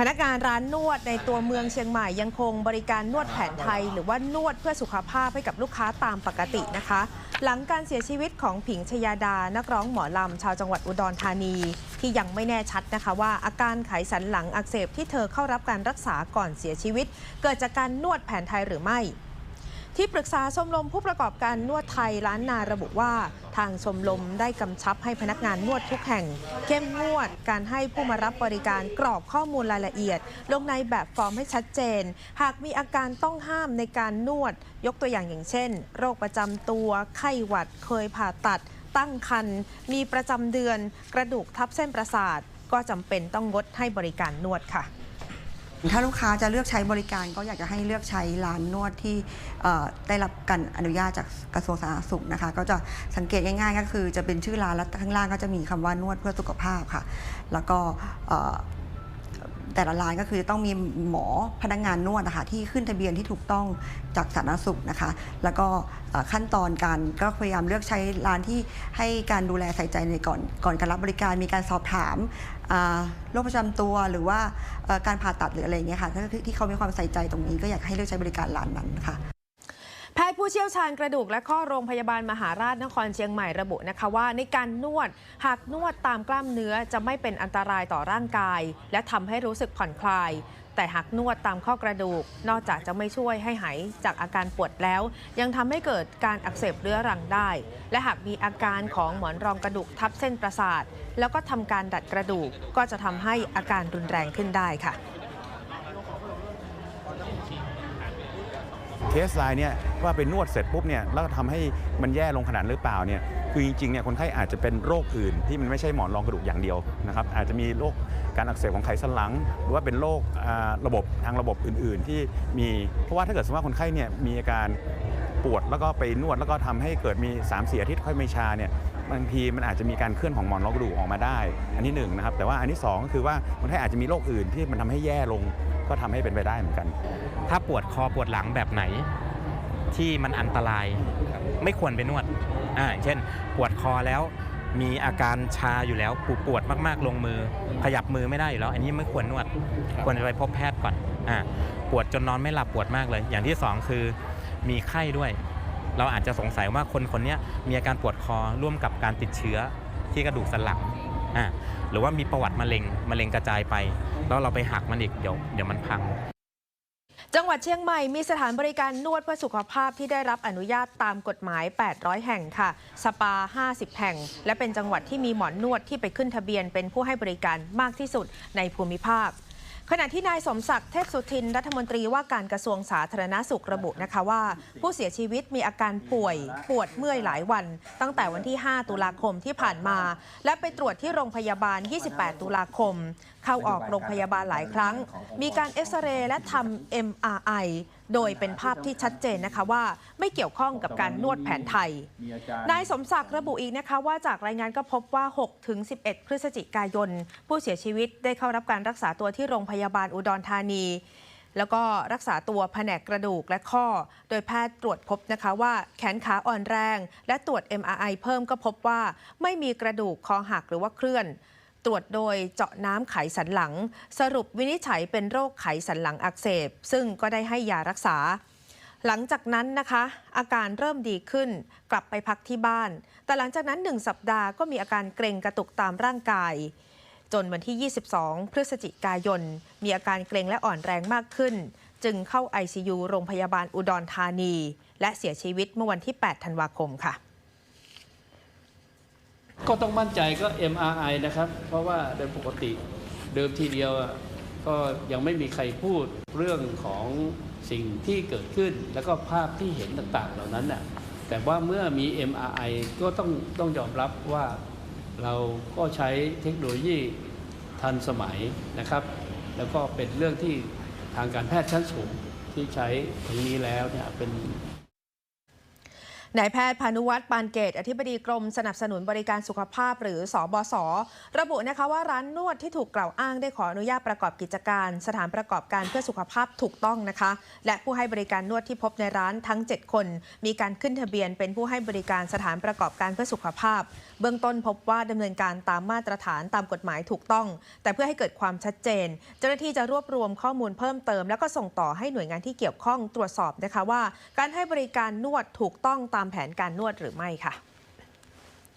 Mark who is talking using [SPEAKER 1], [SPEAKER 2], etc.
[SPEAKER 1] พนักงานร้านนวดในตัวเมืองเชียงใหม่ยังคงบริการนวดแผนไทย หรือว่านวดเพื่อสุขภาพให้กับลูกค้าตามปกตินะคะ หลังการเสียชีวิตของผิงชยาดา นักร้องหมอลำชาวจังหวัดอุดรธานี ที่ยังไม่แน่ชัดนะคะว่าอาการไขสันหลังอักเสบที่เธอเข้ารับการรักษาก่อนเสียชีวิต เกิดจากการนวดแผนไทยหรือไม่ ที่ปรึกษาชมรมผู้ประกอบการนวดไทยล้านนาระบุว่า ทางชมรมได้กำชับให้พนักงานนวดทุกแห่ง เข้มงวดการให้ผู้มารับบริการกรอกข้อมูลรายละเอียด ลงในแบบฟอร์มให้ชัดเจน หากมีอาการต้องห้ามในการนวด ยกตัวอย่างอย่างเช่น โรคประจำตัว ไข้หวัดเคยผ่าตัด ตั้งครรภ์มีประจำเดือน กระดูกทับเส้นประสาท ก็จำเป็นต้องงดให้บริการนวดค่ะ
[SPEAKER 2] ถ้าลูกค้าจะเลือกใช้บริการก็อยากจะให้เลือกใช้ร้านนวดที่ได้รับการอนุญาตจากกระทรวงสาธารณสุขนะคะ ก็จะสังเกตง่ายๆ ก็คือจะเป็นชื่อร้านแล้วข้างล่างก็จะมีคำว่านวดเพื่อสุขภาพค่ะ แล้วก็ แต่ละร้านก็คือต้องมีหมอพนักงานนวดนะคะที่ขึ้นทะเบียนที่ถูกต้องจากสาธารณสุขนะคะ แล้วก็ขั้นตอนการก็พยายามเลือกใช้ร้านที่ให้การดูแลใส่ใจในก่อนก่อนการรับบริการมีการสอบถามโรคประจำตัวหรือว่าการผ่าตัดหรืออะไรเงี้ยค่ะถ้าที่เขามีความใส่ใจตรงนี้ก็อยากให้เลือกใช้บริการร้านนั้นค่ะ
[SPEAKER 1] แพทย์ผู้เชี่ยวชาญกระดูกและข้อโรงพยาบาลมหาราชนครเชียงใหม่ระบุนะคะว่า ในการนวดหากนวดตามกล้ามเนื้อจะไม่เป็นอันตรายต่อร่างกาย และทำให้รู้สึกผ่อนคลาย แต่หากนวดตามข้อกระดูก นอกจากจะไม่ช่วยให้หายจากอาการปวดแล้ว ยังทำให้เกิดการอักเสบเรื้อรังได้ และหากมีอาการของหมอนรองกระดูกทับเส้นประสาท แล้วก็ทำการดัดกระดูกก็จะทำให้อาการรุนแรงขึ้นได้ค่ะ
[SPEAKER 3] เคสไลน์เนี่ยว่าเป็นนวดเสร็จปุ๊บเนี่ยแล้วทำให้มันแย่ลงขนาดหรือเปล่าเนี่ยคือจริงๆเนี่ยคนไข้อาจจะเป็นโรคอื่นที่มันไม่ใช่หมอนรองกระดูกอย่างเดียวนะครับอาจจะมีโรคการอักเสบของไขสันหลัง หรือว่าเป็นโรคอ่าระบบทางระบบอื่น ๆ ที่มีเพราะว่าถ้าเกิดสมมติว่าคนไข้เนี่ยมีอาการปวดแล้วก็ไปนวดแล้วก็ทำให้เกิดมี3ามสี่อาทิตย์ค่อยไม่ชาเนี่ยบางทีมันอาจจะมีการเคลื่อนของหมอนรองกระดูกออกมาได้ อันที่หนึ่งนะครับแต่ว่าอันที่สองก็คือว่าคนไข้อาจจะมีโรคอื่นที่มันทำให้แย่ลง ก็ทำให้เป็นไปได้เหมือนกัน
[SPEAKER 4] ถ้าปวดคอปวดหลังแบบไหน ที่มันอันตรายไม่ควรไปนวดอ่าอย่างเช่น ปวดคอแล้วมีอาการชาอยู่แล้วปวดปวดมากๆ ลงมือ ขยับมือไม่ได้อยู่แล้ว อันนี้ไม่ควรนวด ควรจะไปพบแพทย์ก่อนอ่าปวดจนนอนไม่หลับปวดมากเลย อย่างที่สองคือมีไข้ด้วย เราอาจจะสงสัยว่าคนคนเนี้ยมีอาการปวดคอร่วมกับการติดเชื้อที่กระดูกสันหลังอ่าหรือว่ามีประวัติมะเร็งมะเร็งกระจายไป แล้วเราไปหักมันอีกเดี๋ยวเดี๋ยวมันพัง
[SPEAKER 1] จังหวัดเชียงใหม่มีสถานบริการนวดเพื่อสุขภาพที่ได้รับอนุญาตตามกฎหมาย 800 แห่งค่ะ สปา 50 แห่ง และเป็นจังหวัดที่มีหมอนนวดที่ไปขึ้นทะเบียนเป็นผู้ให้บริการมากที่สุดในภูมิภาค ขณะที่นายสมศักดิ์เทพสุทินรัฐมนตรีว่าการกระทรวงสาธารณาสุขระบุนะคะว่า ผู้เสียชีวิตมีอาการป่วยปวดเมื่อยหลายวัน ตั้งแต่วันที่ 5 ตุลาคมที่ผ่านมา และไปตรวจที่โรงพยาบาล 28 ตุลาคม เข้าออกโรงพยาบาลหลายครั้ง มีการเอ็กซเรย์และทำ MRI โดยเป็นภาพที่ชัดเจนนะคะว่าไม่เกี่ยวข้องกับการนวดแผนไทย นายสมศักดิ์ระบุอีกนะคะว่าจากรายงานก็พบว่า6ถึง11 พฤศจิกายน ผู้เสียชีวิตได้เข้ารับการรักษาตัวที่โรงพยาบาลอุดรธานี แล้วก็รักษาตัวแผนกกระดูกและข้อ โดยแพทย์ตรวจพบนะคะว่าแขนขาอ่อนแรง และตรวจ MRI เพิ่มก็พบว่าไม่มีกระดูกคอหักหรือว่าเคลื่อน ตรวจโดยเจาะน้ำไขสันหลัง สรุปวินิจฉัยเป็นโรคไขสันหลังอักเสบ ซึ่งก็ได้ให้ยารักษา หลังจากนั้นนะคะ อาการเริ่มดีขึ้น กลับไปพักที่บ้าน แต่หลังจากนั้น 1 สัปดาห์ก็มีอาการเกร็งกระตุกตามร่างกาย จนวันที่ 22 พฤศจิกายน มีอาการเกร็งและอ่อนแรงมากขึ้น จึงเข้า ICU โรงพยาบาลอุดรธานี และเสียชีวิตเมื่อวันที่ 8 ธันวาคมค่ะ
[SPEAKER 5] ก็ต้องมั่นใจก็ MRI นะครับ เพราะว่าโดยปกติเดิมทีเดียวก็ยังไม่มีใครพูดเรื่องของสิ่งที่เกิดขึ้น แล้วก็ภาพที่เห็นต่างๆ เหล่านั้นน่ะแต่ว่าเมื่อมี MRI ก็ต้องต้องยอมรับว่าเราก็ใช้เทคโนโลยีทันสมัยนะครับ แล้วก็เป็นเรื่องที่ทางการแพทย์ชั้นสูงที่ใช้ตรงนี้แล้วเนี่ยเป็น
[SPEAKER 1] นายแพทย์พานุวัฒน์ปานเกต อธิบดีกรมสนับสนุนบริการสุขภาพหรือสอบศระบุนะคะว่าร้านนวดที่ถูกกล่าวอ้างได้ขออนุญาตประกอบกิจการ สถานประกอบการเพื่อสุขภาพถูกต้องนะคะ และผู้ให้บริการนวดที่พบในร้านทั้ง 7 คน มีการขึ้นทะเบียนเป็นผู้ให้บริการสถานประกอบการเพื่อสุขภาพ เบื้องต้นพบว่าดำเนินการตามมาตรฐานตามกฎหมายถูกต้อง แต่เพื่อให้เกิดความชัดเจน เจ้าหน้าที่จะรวบรวมข้อมูลเพิ่มเติม แล้วก็ส่งต่อให้หน่วยงานที่เกี่ยวข้องตรวจสอบนะคะว่า การให้บริการนวดถูกต้องตามามแผนการนวดหรือไม่ค่ะ